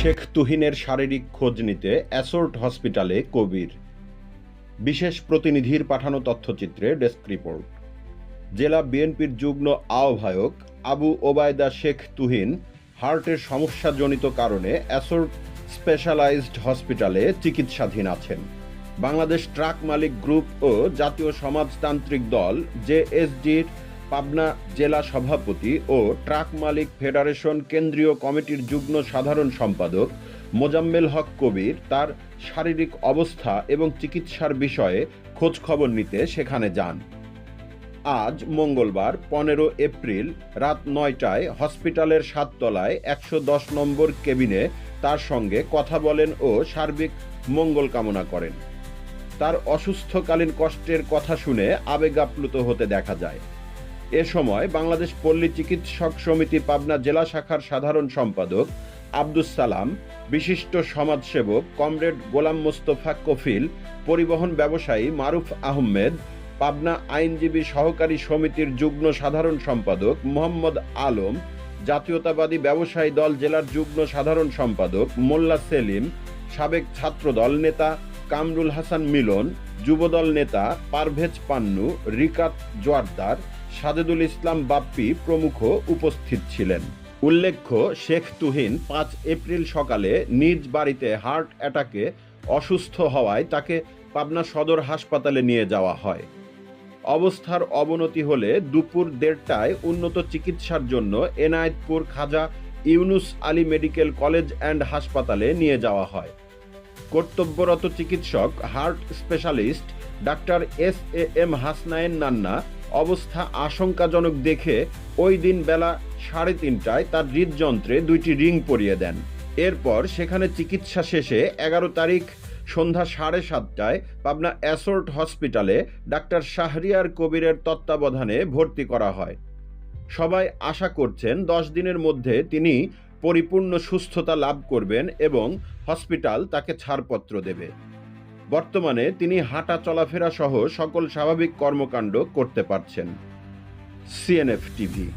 শেখ তুহিনের শারীরিক খোঁজ নিতে অ্যাসোর্ট হসপিটালে কবির। বিশেষ প্রতিনিধির পাঠানো তথ্যচিত্রে ডেস্ক রিপোর্ট। জেলা বিএনপির যুগ্ম আহ্বায়ক আবু ওবায়দা শেখ তুহিন হার্টের সমস্যাজনিত কারণে অ্যাসোর্ট স্পেশালাইজড হসপিটালে চিকিৎসাধীন আছেন। বাংলাদেশ ট্রাক মালিক গ্রুপ ও জাতীয় সমাজতান্ত্রিক দল জেএসডির পাবনা জেলা সভাপতি ও ট্রাক মালিক ফেডারেশন কেন্দ্রীয় কমিটির যুগ্ম সাধারণ সম্পাদক মোজাম্মেল হক কবির তার শারীরিক অবস্থা এবং চিকিৎসার বিষয়ে খোঁজ খবর নিতে সেখানে যান। আজ মঙ্গলবার, পনেরো এপ্রিল, রাত নয়টায় হসপিটালের সাততলায় একশো দশ নম্বর কেবিনে তার সঙ্গে কথা বলেন ও সার্বিক মঙ্গল কামনা করেন। তার অসুস্থকালীন কষ্টের কথা শুনে আবেগাপ্লুত হতে দেখা যায়। এ সময় বাংলাদেশ পল্লী চিকিৎসক সমিতি পাবনা জেলা শাখার সাধারণ সম্পাদক আব্দুস সালাম, বিশিষ্ট সমাজসেবক কমরেড গোলাম মোস্তফা কফিল, পরিবহন ব্যবসায়ী মারুফ আহমেদ, পাবনা আইনজীবী সহকারী সমিতির যুগ্ম সাধারণ সম্পাদক মোহাম্মদ আলম, জাতীয়তাবাদী ব্যবসায়ী দল জেলার যুগ্ম সাধারণ সম্পাদক মোল্লা সেলিম, সাবেক ছাত্রদল নেতা কামরুল হাসান মিলন যুবদল নেতা পারভেজ পান্নু, রিকাত জোয়ারদার সাজেদুল ইসলাম বাপ্পি প্রমুখ উপস্থিত ছিলেন। উল্লেখ্য, শেখ তুহিন পাঁচ এপ্রিল সকালে নিজ বাড়িতে হার্ট অ্যাটাকে অসুস্থ হওয়ায় তাকে পাবনা সদর হাসপাতালে নিয়ে যাওয়া হয়। অবস্থার অবনতি হলে দুপুর দেড়টায় উন্নত চিকিৎসার জন্য Enayetpur Khaja Yunus Ali medical college and হাসপাতালে নিয়ে যাওয়া হয়। কর্তব্যরত চিকিৎসক, heart specialist, doctor S A M Hasnain Nanna, অবস্থা আশঙ্কাজনক দেখে ওই দিন বেলা সাড়ে তিনটায় তার হৃদযন্ত্রে দুইটি রিং পরিয়ে দেন। এরপর সেখানে চিকিৎসা শেষে এগারো তারিখ সন্ধ্যা সাড়ে সাতটায় পাবনা অ্যাসোর্ট হসপিটালে ডাক্তার শাহরিয়ার কবিরের তত্ত্বাবধানে ভর্তি করা হয়। সবাই আশা করছেন দশ দিনের মধ্যে তিনি পরিপূর্ণ সুস্থতা লাভ করবেন এবং হসপিটাল তাকে ছাড়পত্র দেবে। বর্তমানে তিনি হাঁটা চলাফেরা সহ সকল স্বাভাবিক কর্মকাণ্ড করতে পারছেন। CNF TV